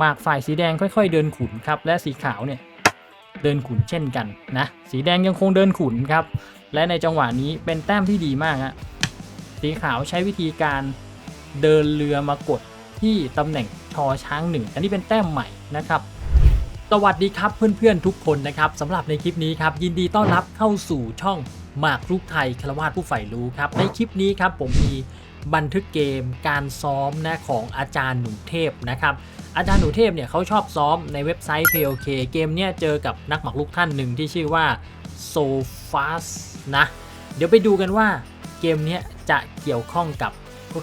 หมากฝ่ายสีแดงค่อย ๆ เดินขุนครับ และสีขาวเนี่ยเดินขุนเช่นกันนะ สีแดงยังคงเดินขุนครับ และในจังหวะนี้เป็นแต้มที่ดีมากฮะสีขาวใช้วิธีการเดินเรือมากดที่ตำแหน่งทอช้างหนึ่งอันนี้เป็นแต้มใหม่นะครับสวัสดีครับเพื่อนๆทุกคนนะครับสำหรับในคลิปนี้ครับยินดีต้อนรับเข้าสู่ช่องหมากรุกไทยคารวาสผู้ใฝ่รู้ครับในคลิปนี้ครับผมมี บันทึกเกมการซ้อมนะของอาจารย์หนูเทพนะครับอาจารย์หนูเทพเนี่ยเขาชอบซ้อมในเว็บไซต์ POK เกมเนี่ยเจอกับนักหมากรุกท่านหนึ่งที่ชื่อว่า s o f a s นะ เดี๋ยวไปดูกันว่าเกมเนี้ยจะเกี่ยวข้องกับ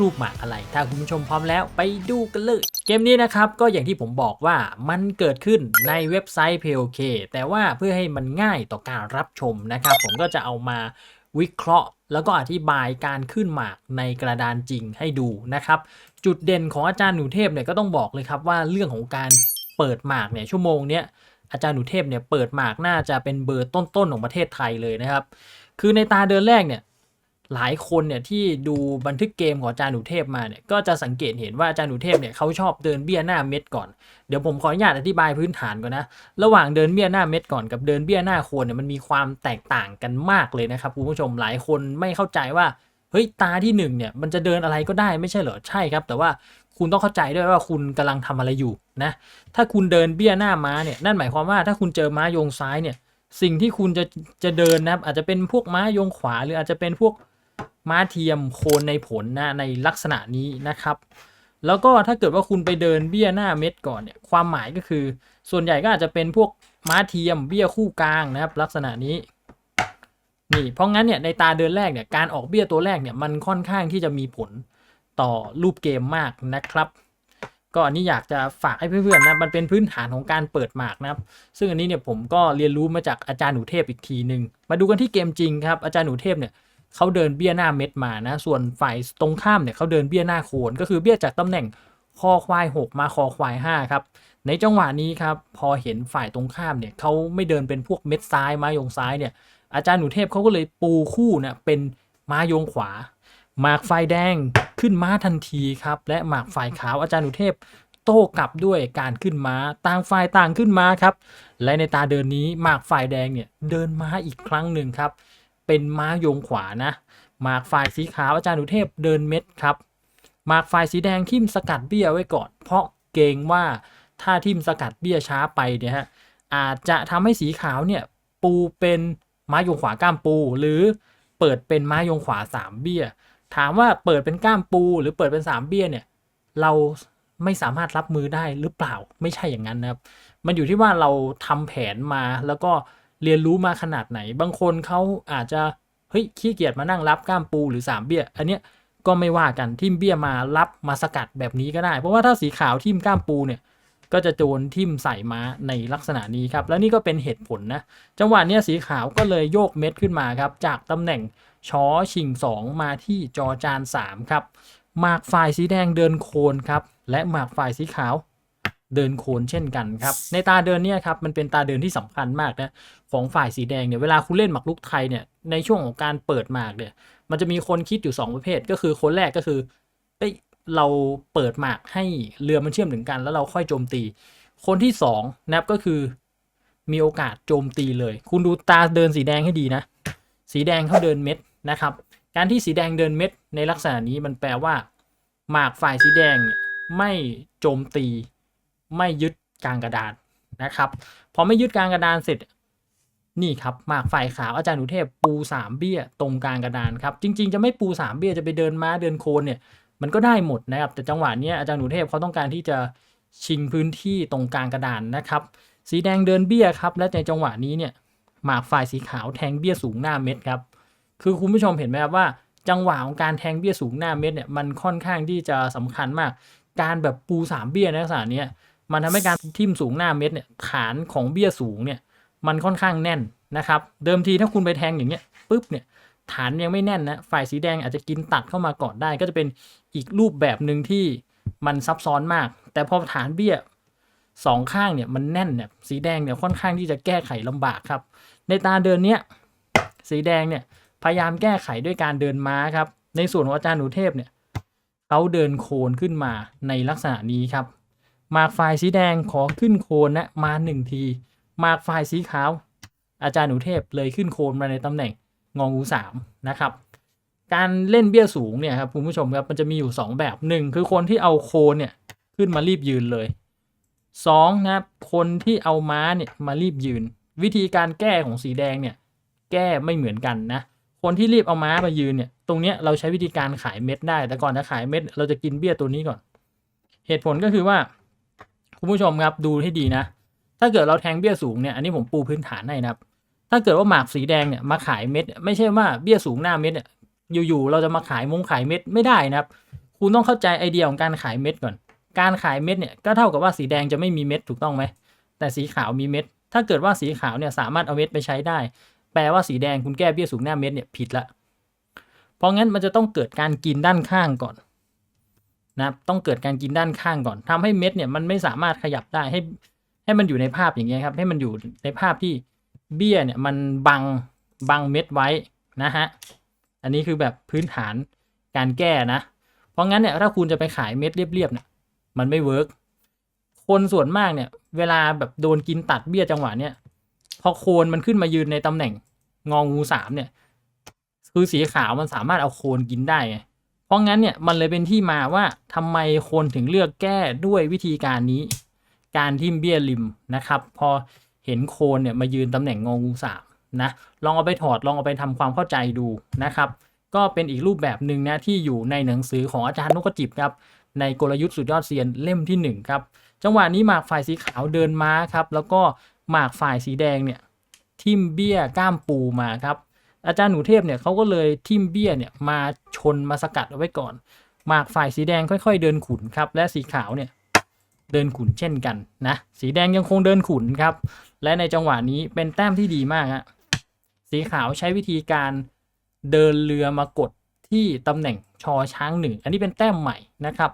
รูปหมากอะไร ถ้าคุณผู้ชมพร้อมแล้วไปดูกันเลย เกมนี้นะครับก็อย่างที่ผมบอกว่ามันเกิดขึ้นในเว็บไซต์ POK แต่ว่าเพื่อให้มันง่ายต่อการรับชมนะครับ ผมก็จะเอามาวิเคราะห์ แล้วก็อธิบายการขึ้นหมากในกระดานจริงให้ดูนะครับ จุดเด่นของอาจารย์หนูเทพเนี่ยก็ต้องบอกเลยครับว่าเรื่องของการเปิดหมากเนี่ยชั่วโมงเนี้ยอาจารย์หนูเทพเนี่ยเปิดหมากน่าจะเป็นเบอร์ต้นๆของประเทศไทยเลยนะครับ คือในตาเดินแรกเนี่ย หลายคนเนี่ยที่ดูบันทึกเกมของอาจารย์หนูเทพมาเนี่ยก็จะสังเกตเห็นว่าอาจารย์หนูเทพเนี่ยเขาชอบเดินเบี้ยหน้าเม็ดก่อนเดี๋ยวผมขออนุญาตอธิบายพื้นฐานก่อนนะระหว่างเดินเบี้ยหน้าเม็ดก่อนกับเดินเบี้ยหน้าโคนเนี่ยมันมีความแตกต่างกันมากเลยนะครับคุณผู้ชมหลายคนไม่เข้าใจว่าเฮ้ยตาที่หนึ่งเนี่ยมันจะเดินอะไรก็ได้ไม่ใช่เหรอใช่ครับ แต่ว่าคุณต้องเข้าใจด้วยว่าคุณกำลังทำอะไรอยู่นะถ้าคุณเดินเบี้ยหน้าม้าเนี่ยนั่นหมายความว่าถ้าคุณเจอม้าโยงซ้ายเนี่ยสิ่งที่คุณจะจะเดินนะครับอาจจะเป็นพวกม้ายงขวาหรืออาจจะเป็นพวก ม้าเทียมโคนในผลนะในลักษณะนี้นะครับ แล้วก็ถ้าเกิดว่าคุณไปเดินเบี้ยหน้าเม็ดก่อนเนี่ยความหมายก็คือ ส่วนใหญ่ก็อาจจะเป็นพวกม้าเทียมเบี้ยคู่กลางนะครับ ลักษณะนี้นี่เพราะงั้นเนี่ยในตาเดินแรกเนี่ยการออกเบี้ยตัวแรกเนี่ยมันค่อนข้างที่จะมีผลต่อรูปเกมมากนะครับ ก็อันนี้อยากจะฝากให้เพื่อนๆนะมันเป็นพื้นฐานของการเปิดหมากนะครับ ซึ่งอันนี้เนี่ยผมก็เรียนรู้มาจากอาจารย์หนูเทพอีกทีหนึ่งมาดูกันที่เกมจริงครับอาจารย์หนูเทพเนี่ย เขาเดินเบี้ยหน้าเม็ดมานะ ส่วนฝ่ายตรงข้ามเนี่ยเขาเดินเบี้ยหน้าโคนก็คือเบี้ยจากตำแหน่งคอควาย 6 มาคอควาย 5 ครับ ในจังหวะนี้ครับ พอเห็นฝ่ายตรงข้ามเนี่ยเขาไม่เดินเป็นพวกเม็ดซ้ายม้ายงซ้ายเนี่ย อาจารย์หนูเทพเขาก็เลยปูคู่เนี่ยเป็นม้ายงขวา หมากไฟแดงขึ้นม้าทันทีครับ และหมากฝ่ายขาวอาจารย์หนูเทพโต้กลับด้วยการขึ้นม้าต่างฝ่ายต่างขึ้นม้าครับ และในตาเดินนี้หมากฝ่ายแดงเนี่ยเดินม้าอีกครั้งหนึ่งครับ เป็นม้าโยงขวานะหมากฝ่ายสีขาวอาจารย์หนูเทพเดินเม็ดครับหมากฝ่ายสีแดงทิมสกัดเบี้ยไว้ก่อน เพราะเกรงว่าถ้าทิมสกัดเบี้ยช้าไปเนี่ยฮะอาจจะทำให้สีขาวเนี่ยปูเป็นม้ายงขวาก้ามปู หรือเปิดเป็นม้ายงขวาสามเบี้ย ถามว่าเปิดเป็นก้ามปู หรือเปิดเป็นสามเบี้ยเนี่ยเราไม่สามารถรับมือได้หรือเปล่าไม่ใช่อย่างนั้นนะครับ มันอยู่ที่ว่าเราทำแผนมาแล้วก็ เรียนรู้มาขนาดไหน บางคนเขาอาจจะเฮ้ยขี้เกียจมานั่งรับก้ามปูหรือสามเบี้ย อันเนี้ยก็ไม่ว่ากันทิมเบี้ยมารับมาสกัดแบบนี้ก็ได้ เพราะว่าถ้าสีขาวทิมก้ามปูเนี่ยก็จะโจนทิมใส่ม้าในลักษณะนี้ครับ แล้วนี่ก็เป็นเหตุผลนะ จังหวะเนี้ยสีขาวก็เลยโยกเม็ดขึ้นมาครับ จากตำแหน่งชอชิง 2 มาที่จอจาน 3 ครับ หมากฝ่ายสีแดงเดินโคนครับ และหมากฝ่ายสีขาว เดินโคนเช่นกันครับ ในตาเดินเนี่ยครับมันเป็นตาเดินที่สำคัญมากนะของฝ่ายสีแดงเนี่ยเวลาคุณเล่นหมากรุกไทยเนี่ยในช่วงของการเปิดหมากเนี่ยมันจะมีคนคิดอยู่ 2 ประเภท ก็คือคนแรกก็คือเอ้ยเราเปิดหมากให้เรือมันเชื่อมถึงกันแล้วเราค่อยโจมตี คนที่2นะครับก็คือมีโอกาสโจมตีเลย คุณดูตาเดินสีแดงให้ดีนะ สีแดงเขาเดินเม็ดนะครับ การที่สีแดงเดินเม็ดในลักษณะนี้มันแปลว่า หมากฝ่ายสีแดงเนี่ยไม่โจมตี ไม่ยึดกลางกระดานนะครับพอไม่ยึดกลางกระดานเสร็จนี่ครับหมากฝ่ายขาวอาจารย์หนูเทพปูสามเบี้ยตรงกลางกระดานครับจริง ๆ จะไม่ปูสามเบี้ยจะไปเดินม้าเดินโคนเนี่ยมันก็ได้หมดนะครับแต่จังหวะนี้อาจารย์หนูเทพเขาต้องการที่จะชิงพื้นที่ตรงกลางกระดานนะครับ สีแดงเดินเบี้ยครับ และในจังหวะนี้เนี่ยหมากฝ่ายสีขาวแทงเบี้ยสูงหน้าเม็ดครับคือคุณผู้ชมเห็นไหมครับว่า จังหวะของการแทงเบี้ยสูงหน้าเม็ดเนี่ยมันค่อนข้างที่จะสำคัญมาก การแบบปูสามเบี้ยในลักษณะนี้ มันทำให้การทิ่มสูงหน้าเม็ดเนี่ยฐานของเบี้ยสูงเนี่ยมันค่อนข้างแน่นนะครับ เดิมทีถ้าคุณไปแทงอย่างเงี้ยปุ๊บเนี่ยฐานยังไม่แน่นนะฝ่ายสีแดงอาจจะกินตัดเข้ามาก่อนได้ ก็จะเป็นอีกรูปแบบหนึ่งที่มันซับซ้อนมาก แต่พอฐานเบี้ยสองข้างเนี่ยมันแน่นเนี่ยสีแดงเนี่ยค่อนข้างที่จะแก้ไขลำบากครับ ในตาเดินเนี้ยสีแดงเนี่ยพยายามแก้ไขด้วยการเดินม้าครับ ในส่วนของอาจารย์หนูเทพเนี่ยเขาเดินโคนขึ้นมาในลักษณะนี้ครับ มากฝ่ายสีแดงขอขึ้นโคนนะมาหนึ่งทีหมากฝ่ายสีขาว อาจารย์หนูเทพเลยขึ้นโคนมาในตำแหน่งงองูสามนะครับ การเล่นเบี้ยสูงเนี่ยครับคุณผู้ชมครับมันจะมีอยู่ 2 แบบหนึ่งคือคนที่เอาโคนเนี่ยขึ้นมารีบยืนเลยสองนะครับคนที่เอาม้าเนี่ยมารีบยืน วิธีการแก้ของสีแดงเนี่ยแก้ไม่เหมือนกันนะคนที่รีบเอาม้ามายืนเนี่ยตรงเนี้ยเราใช้วิธีการขายเม็ดได้ แต่ก่อนจะขายเม็ดเราจะกินเบี้ยตัวนี้ก่อน เหตุผลก็คือว่า คุณผู้ชมครับดูให้ดีนะ ถ้าเกิดเราแทงเบี้ยสูงเนี่ยอันนี้ผมปูพื้นฐานให้นะครับ ถ้าเกิดว่าหมากสีแดงเนี่ยมาขายเม็ด ไม่ใช่ว่าเบี้ยสูงหน้าเม็ดเนี่ยอยู่ๆเราจะมาขายมงขายเม็ดไม่ได้นะครับ คุณต้องเข้าใจไอเดียของการขายเม็ดก่อน การขายเม็ดเนี่ยก็เท่ากับว่าสีแดงจะไม่มีเม็ดถูกต้องไหมแต่สีขาวมีเม็ด ถ้าเกิดว่าสีขาวเนี่ยสามารถเอาเม็ดไปใช้ได้ แปลว่าสีแดงคุณแก้เบี้ยสูงหน้าเม็ดเนี่ยผิดละเพราะงั้นมันจะต้องเกิดการกินด้านข้างก่อน นะครับต้องเกิดการกินด้านข้างก่อนทำให้เม็ดเนี่ยมันไม่สามารถขยับได้ให้ให้มันอยู่ในภาพอย่างเงี้ยครับ ให้มันอยู่ในภาพที่เบี้ยเนี่ยมันบังบังเม็ดไว้นะฮะอันนี้คือแบบพื้นฐานการแก้นะ เพราะงั้นเนี่ยถ้าคุณจะไปขายเม็ดเรียบๆเนี่ยมันไม่เวิร์กคนส่วนมากเนี่ยเวลาแบบโดนกินตัดเบี้ยจังหวะเนี่ยพอโคนมันขึ้นมายืนในตำแหน่งงองูสามเนี่ย คือสีขาวมันสามารถเอาโคนกินได้ไง เพราะงั้นเนี่ยมันเลยเป็นที่มาว่าทำไมคนถึงเลือกแก้ด้วยวิธีการนี้ การทิ่มเบี้ยริมนะครับ พอเห็นโคนเนี่ยมายืนตำแหน่งงองูสามนะลองเอาไปถอดลองเอาไปทำความเข้าใจดูนะครับ ก็เป็นอีกรูปแบบหนึ่งนะที่อยู่ในหนังสือของอาจารย์นกกระจิบครับในกลยุทธ์สุดยอดเซียนเล่มที่ 1 ครับ จังหวะนี้หมากฝ่ายสีขาวเดินม้าครับ แล้วก็หมากฝ่ายสีแดงเนี่ยทิมเบี้ยก้ามปูมาครับ อาจารย์หนูเทพเนี่ยเขาก็เลยทิมเบี้ยเนี่ยมาชนมาสกัดเอาไว้ก่อน หมากฝ่ายสีแดงค่อย ๆ เดินขุนครับ และสีขาวเนี่ยเดินขุนเช่นกันนะ สีแดงยังคงเดินขุนครับ และในจังหวะนี้เป็นแต้มที่ดีมากฮะสีขาวใช้วิธีการเดินเรือมากดที่ตำแหน่งชอช้างหนึ่ง อันนี้เป็นแต้มใหม่นะครับ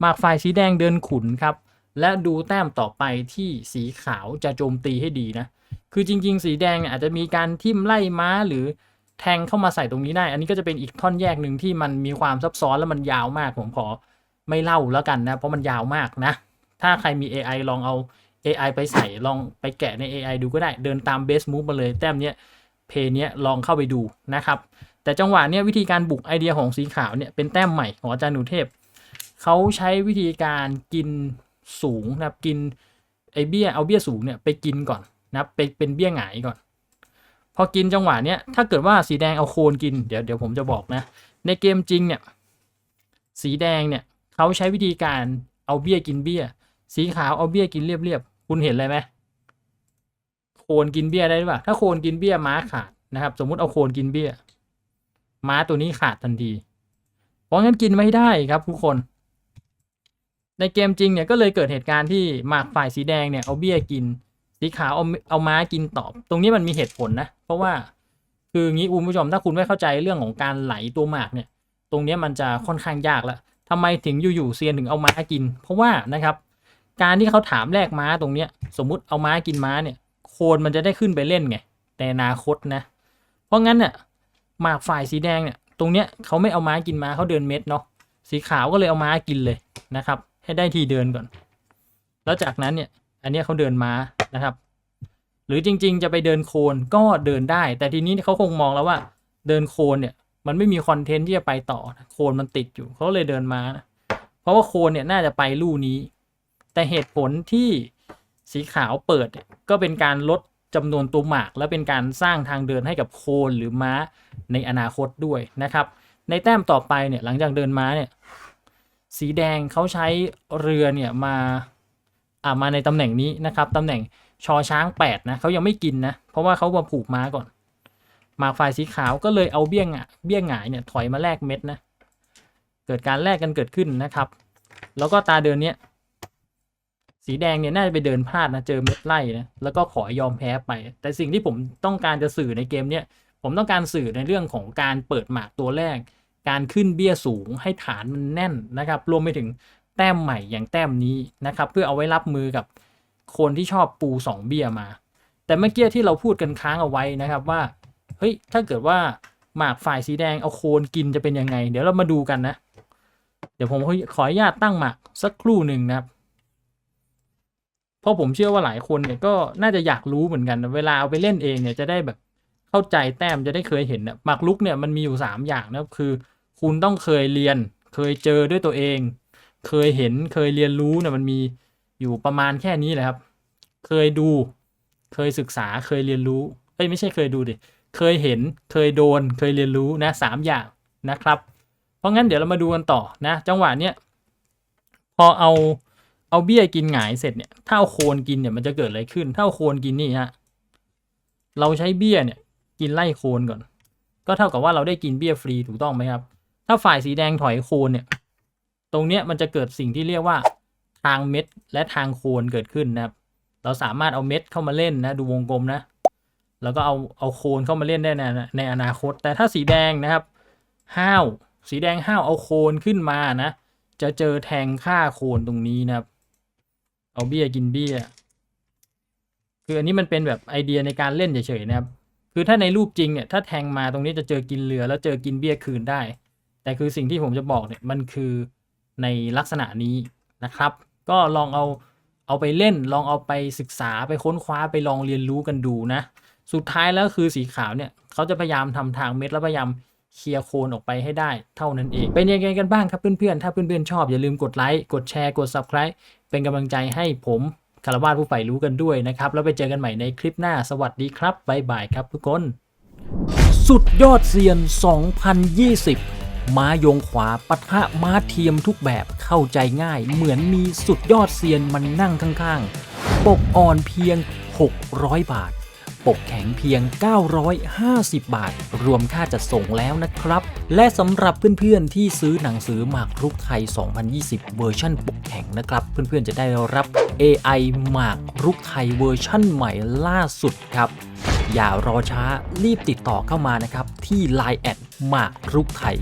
หมากฝ่ายสีแดงเดินขุนครับ และดูแต้มต่อไปที่สีขาวจะโจมตีให้ดีนะ คือจริง ๆ สีแดงเนี่ยอาจจะมีการทิ่มไล่ม้าหรือ แทงเข้ามาใส่ตรงนี้ได้ อันนี้ก็จะเป็นอีกท่อนแยกหนึ่งที่มันมีความซับซ้อนและมันยาวมากผมขอไม่เล่าแล้วกันนะ เพราะมันยาวมากนะ ถ้าใครมี AI ลองเอา AI ไปใส่ลองไปแกะใน AI ดูก็ได้เดินตาม base move มาเลยแต้มเนี้ยเพย์เนี้ยลองเข้าไปดูนะครับ แต่จังหวะเนี้ยวิธีการบุกไอเดียของสีขาวเนี่ยเป็นแต้มใหม่ของอาจารย์หนูเทพเขาใช้วิธีการกินสูงนะครับกินไอเบี้ยเอาเบี้ยสูงเนี่ยไปกินก่อนนะไปเป็นเบี้ยหงายก่อน พอกินจังหวะเนี้ยถ้าเกิดว่าสีแดงเอาโคนกินเดี๋ยวเดี๋ยวผมจะบอกนะ ในเกมจริงเนี่ยสีแดงเนี่ยเขาใช้วิธีการเอาเบี้ยกินเบี้ย สีขาวเอาเบี้ยกินเรียบๆคุณเห็นอะไรไหมโคนกินเบี้ยได้หรือเปล่าถ้าโคนกินเบี้ยม้าขาดนะครับ สมมุติเอาโคนกินเบี้ย ม้าตัวนี้ขาดทันที เพราะงั้นกินไม่ได้ครับทุกคน ในเกมจริงเนี่ยก็เลยเกิดเหตุการณ์ที่หมากฝ่ายสีแดงเนี่ยเอาเบี้ยกิน สีขาวเอาเอาม้ากินตอบ ตรงนี้มันมีเหตุผลนะ เพราะว่าคืองี้คุณผู้ชมถ้าคุณไม่เข้าใจเรื่องของการไหลตัวหมากเนี่ย ตรงนี้มันจะค่อนข้างยากละทำไมถึงอยู่ๆเซียนถึงเอาม้ากิน เพราะว่านะครับ การที่เขาถามแลกม้าตรงเนี้ย สมมุติเอาม้ากินม้าเนี่ย โคนมันจะได้ขึ้นไปเล่นไงในอนาคตนะ เพราะงั้นเนี่ยหมากฝ่ายสีแดงเนี่ย ตรงเนี้ยเขาไม่เอาม้ากินม้าเขาเดินเม็ดเนาะสีขาวก็เลยเอาม้ากินเลยนะครับ ให้ได้ทีเดินก่อน แล้วจากนั้นเนี่ย อันนี้เขาเดินม้า นะครับ หรือจริง ๆ จะไปเดินโคนก็เดินได้ แต่ทีนี้เขาคงมองแล้วว่า เดินโคนเนี่ยมันไม่มีคอนเทนต์ที่จะไปต่อโคนมันติดอยู่เขาเลยเดินม้านะเพราะว่าโคนเนี่ยน่าจะไปลู่นี้ แต่เหตุผลที่สีขาวเปิดก็เป็นการลดจำนวนตัวหมาก และเป็นการสร้างทางเดินให้กับโคนหรือม้าในอนาคตด้วยนะครับ ในแต้มต่อไปเนี่ยหลังจากเดินม้าเนี่ยสีแดงเขาใช้เรือเนี่ยมา อ่ามาในตำแหน่งนี้นะครับตำแหน่งชอช้างแปดนะเขายังไม่กินนะ เพราะว่าเขามาผูกม้าก่อน หมากฝ่ายสีขาวก็เลยเอาเบี้ยงะเบี้ยงหงายเนี่ยถอยมาแลกเม็ดนะ เกิดการแลกกันเกิดขึ้นนะครับ แล้วก็ตาเดินเนี้ยสีแดงเนี่ยน่าจะไปเดินพลาดนะเจอเม็ดไล่นะแล้วก็ขอยอมแพ้ไป แต่สิ่งที่ผมต้องการจะสื่อในเกมเนี้ยผมต้องการสื่อในเรื่องของการเปิดหมากตัวแรก การขึ้นเบี้ยสูงให้ฐานมันแน่นนะครับ รวมไปถึง แต้มใหม่อย่างแต้มนี้นะครับ เพื่อเอาไว้รับมือกับคนที่ชอบปูสองเบี้ยมา แต่เมื่อกี้ที่เราพูดกันค้างเอาไว้นะครับว่าเฮ้ยถ้าเกิดว่าหมากฝ่ายสีแดงเอาโคนกินจะเป็นยังไง เดี๋ยวเรามาดูกันนะ เดี๋ยวผมขออนุญาตตั้งหมากสักครู่หนึ่งนะครับเพราะผมเชื่อว่าหลายคนเนี่ยก็น่าจะอยากรู้เหมือนกัน เวลาเอาไปเล่นเองเนี่ยจะได้แบบเข้าใจแต้มจะได้เคยเห็นนะหมากรุกเนี่ยมันมีอยู่สามอย่างนะครับคือ คุณต้องเคยเรียนเคยเจอด้วยตัวเอง เคยเห็นเคยเรียนรู้เนี่ยมันมีอยู่ประมาณแค่นี้แหละครับ เคยดู เคยศึกษาเคยเรียนรู้ เอ้ยไม่ใช่เคยดูดิ เคยเห็นเคยโดน เคยเรียนรู้นะสามอย่างนะครับ เพราะงั้นเดี๋ยวเรามาดูกันต่อนะ จังหวะเนี้ยพอเอาเอาเบี้ยกินหงายเสร็จเนี่ยถ้าเอาโคนกินเนี่ยมันจะเกิดอะไรขึ้น ถ้าเอาโคนกินนี่ฮะเราใช้เบี้ยเนี่ยกินไล่โคนก่อน ก็เท่ากับว่าเราได้กินเบี้ยฟรีถูกต้องไหมครับ ถ้าฝ่ายสีแดงถอยโคนเนี่ย ตรงเนี้ยมันจะเกิดสิ่งที่เรียกว่าทางเม็ดและทางโคนเกิดขึ้นนะครับ เราสามารถเอาเม็ดเข้ามาเล่นนะดูวงกลมนะ แล้วก็เอาเอาโคนเข้ามาเล่นได้ในในอนาคต แต่ถ้าสีแดงนะครับห้าวสีแดงห้าวเอาโคนขึ้นมานะ จะเจอแทงค่าโคนตรงนี้นะครับ เอาเบี้ยกินเบี้ย คืออันนี้มันเป็นแบบไอเดียในการเล่นเฉยๆนะครับ คือถ้าในรูปจริงเนี่ยถ้าแทงมาตรงนี้จะเจอกินเรือแล้วเจอกินเบี้ยคืนได้ แต่คือสิ่งที่ผมจะบอกเนี่ยมันคือ ในลักษณะนี้นะครับ ก็ลองเอาเอาไปเล่นลองเอาไปศึกษาไปค้นคว้าไปลองเรียนรู้กันดูนะ สุดท้ายแล้วคือสีขาวเนี่ยเขาจะพยายามทำทางเม็ดแล้วพยายามเคลียร์โคนออกไปให้ได้เท่านั้นเอง เป็นยังไงกันบ้างครับเพื่อนๆ ถ้าเพื่อนๆ ชอบอย่าลืมกดไลค์กดแชร์กด subscribe เป็นกำลังใจให้ผมคารวาสผู้ใฝ่รู้กันด้วยนะครับ แล้วไปเจอกันใหม่ในคลิปหน้าสวัสดีครับบ๊ายบายครับทุกคน สุดยอดเซียน 2020 ม้ายงขวาปะทะม้าเทียมทุกแบบเข้าใจง่าย เหมือนมีสุดยอดเซียนมันนั่งข้างๆ ปกอ่อนเพียง 600 บาท ปกแข็งเพียง 950 บาท รวมค่าจัดส่งแล้วนะครับ และสำหรับเพื่อนๆที่ซื้อหนังสือหมากรุกไทย 2020 เวอร์ชั่นปกแข็งนะครับ เพื่อนๆจะได้รับ AI หมากรุกไทยเวอร์ชั่นใหม่ล่าสุดครับอย่ารอช้ารีบติดต่อเข้ามานะครับ ที่ Line แอดหมากรุกไทย